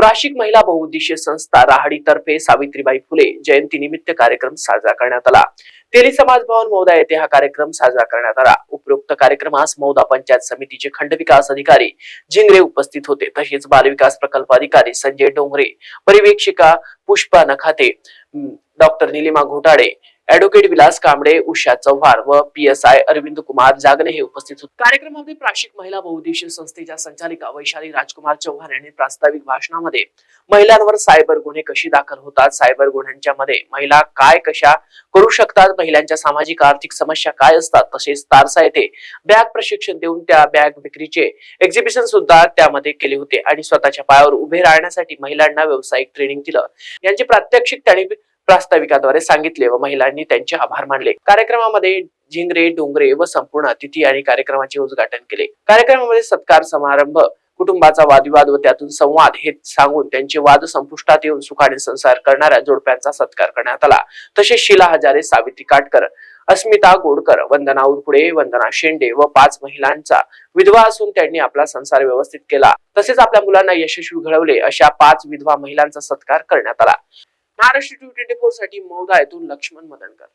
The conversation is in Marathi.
प्राशिक महिला बहुउद्देशीय संस्था राहाडी तर्फे सावित्रीबाई फुले जयंती निमित्त कार्यक्रम साजरा करण्यात आला. तेली समाज भवन मौदा येथे हा कार्यक्रम साजरा करण्यात आला. उपरोक्त कार्यक्रमास मौदा पंचायत समितीचे खंडविकास अधिकारी जिंगरे उपस्थित होते. तसेच बालविकास प्रकल्प अधिकारी संजय डोंगरे परिवेक्षिका पुष्पा नखाते डॉक्टर निलिमा घोटाळे ऍडव्होकेट विलास कांबळे उषा चव्हाण व P S I Arvind Kumar Jagne हे उपस्थित होते. कार्यक्रमामध्ये प्राशिक महिला बहुउद्देशीय संस्थेच्या संचालिका वैशाली राजकुमार चव्हाण यांनी प्रास्ताविक भाषणामध्ये महिलांवर सायबर गुन्हे कशी दाखल होतात सायबर गुन्ह्यांच्या मध्ये महिला काय कशा करू शकतात महिलांच्या सामाजिक आर्थिक समस्या काय असतात तसेच तारसा येथे बॅग प्रशिक्षण देऊन त्या बॅग विक्रीचे एक्झिबिशन सुद्धा त्यामध्ये केले होते. आणि स्वतःच्या पायावर उभे राहण्यासाठी महिलांना व्यावसायिक ट्रेनिंग दिलं. यांचे प्रात्यक्षिक त्यांनी प्रास्ताविकाद्वारे सांगितले व महिलांनी त्यांचे आभार मानले. कार्यक्रमामध्ये झिंगरे डोंगरे व संपूर्ण अतिथी आणि कार्यक्रमाचे उद्घाटन केले. कार्यक्रमामध्ये सत्कार समारंभ कुटुंबाचा वादविवाद व त्यातून संवाद हे सांगून त्यांचे वाद संपुष्टात येऊन सुखाने संसार करणाऱ्या जोडप्यांचा सत्कार करण्यात आला. तसेच शिला हजारे सावित्री काटकर अस्मिता गोडकर वंदना उरपुडे वंदना शेंडे व पाच महिलांचा विधवा असून त्यांनी आपला संसार व्यवस्थित केला. तसेच आपल्या मुलांना यशस्वी घडवले अशा पाच विधवा महिलांचा सत्कार करण्यात आला. महाराष्ट्र ट्वेंटी फोरसाठी मौदा येथून लक्ष्मण मदनकर.